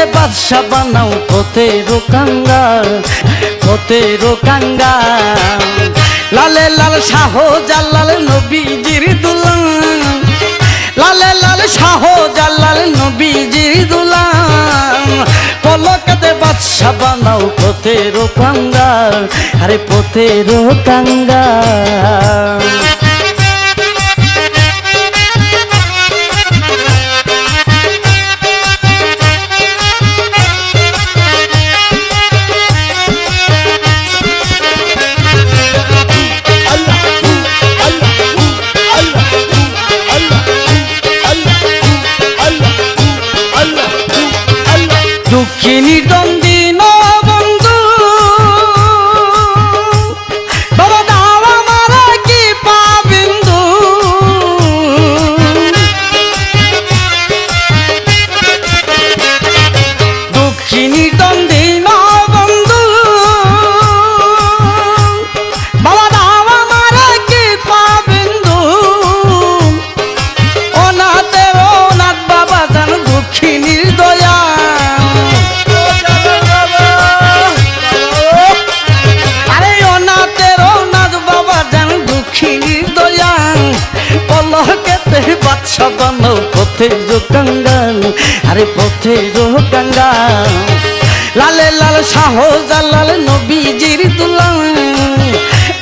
পলকেতে বাদশা বানাও পথেরও কাঙ্গাল পথেরও কাঙ্গাল লালে লাল শাহ জালাল নবীজির দুলাম লালে লাল শাহ জালাল নবীজির দুলাম পলকেতে বাদশা বানাও পথেরও কাঙ্গাল আরে পথেরও কাঙ্গাল দুঃখিনী দ্বন্দ্বী আরে পথে রোহ গঙ্গা লালে লাল শাহ জালাল নবীজির দুলাম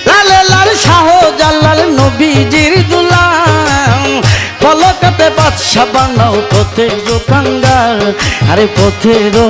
লালে লাল শাহ জালাল নবীজির দুলাম পলকতে বাদশা বানাও পথে গঙ্গা আরে পথে রো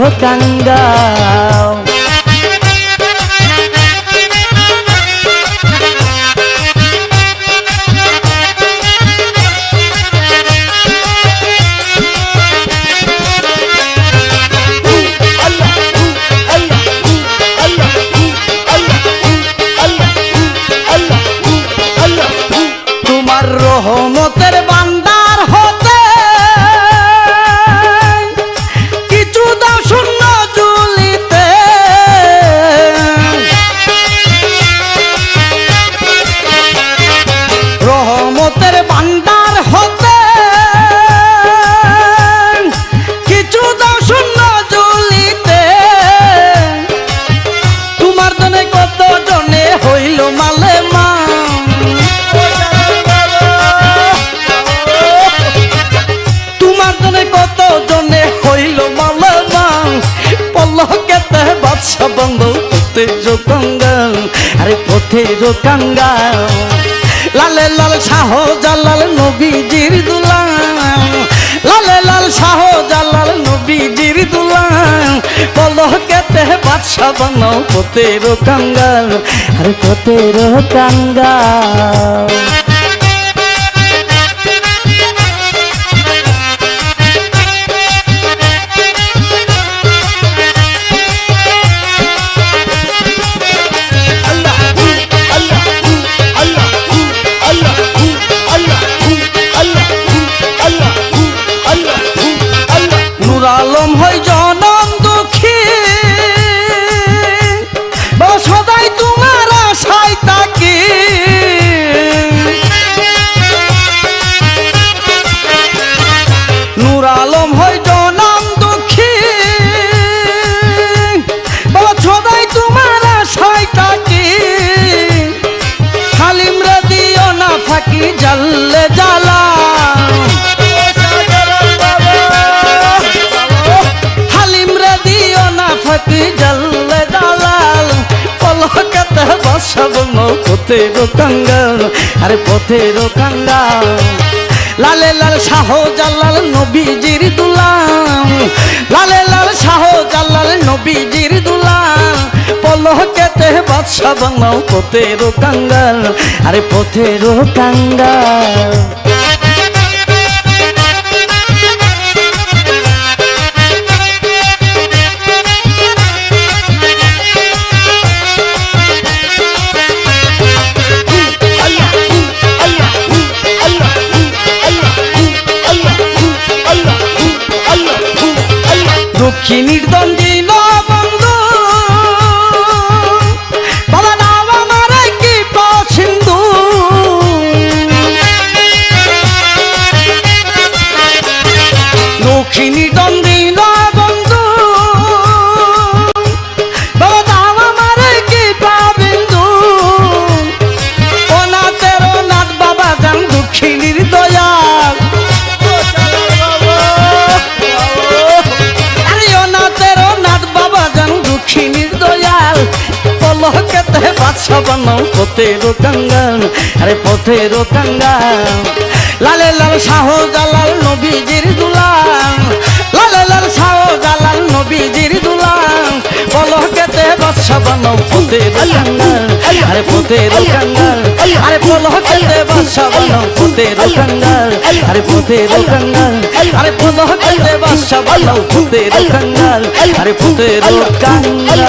পথে যো কঙ্গাল, আরে পথে যো কঙ্গাল। লালে লাল শাহ জালাল নবীজির দুলাম লালে লাল শাহ জালাল নবীজির দুলাম পলকেতে বাদশা বানাও পথের কাঙ্গাল, আরে পথের কাঙ্গাল। আলম হই জনম দুঃখী। বা সদাই তোমার আশায় তাকি হালিমরে দিও না ফাঁকি জাল্লে জ্বালা। হালিমরে দিও না ফাঁকি জাল্লে দালাল পলকাতে বসব পথের কাঙ্গাল, আরে পথের কাঙ্গাল। লালে লাল শাহ জালাল নবীজির দুলাম। লালে লাল শাহ জালাল নবীজির দুলাম। পলকেতে বাদশা বাংলাও পথের কাঙ্গাল। আরে পথের কাঙ্গাল। দক্ষিণীর দ্বন্দ্বী বানাও পথের কাঙ্গাল আরে পথের কাঙ্গাল লালে লাল শাহ জালাল নবীজির দুলাল, লালে লাল শাহ জালাল নবীজির দুলাল পলকেতে বাদশা বানাও পথের কাঙ্গাল আরে পথের কাঙ্গাল আরে পলকেতে বাদশা বানাও পথের কাঙ্গাল আরে পথের কাঙ্গাল আরে পলকেতে বাদশা বানাও পথের কাঙ্গাল আরে পথের কাঙ্গাল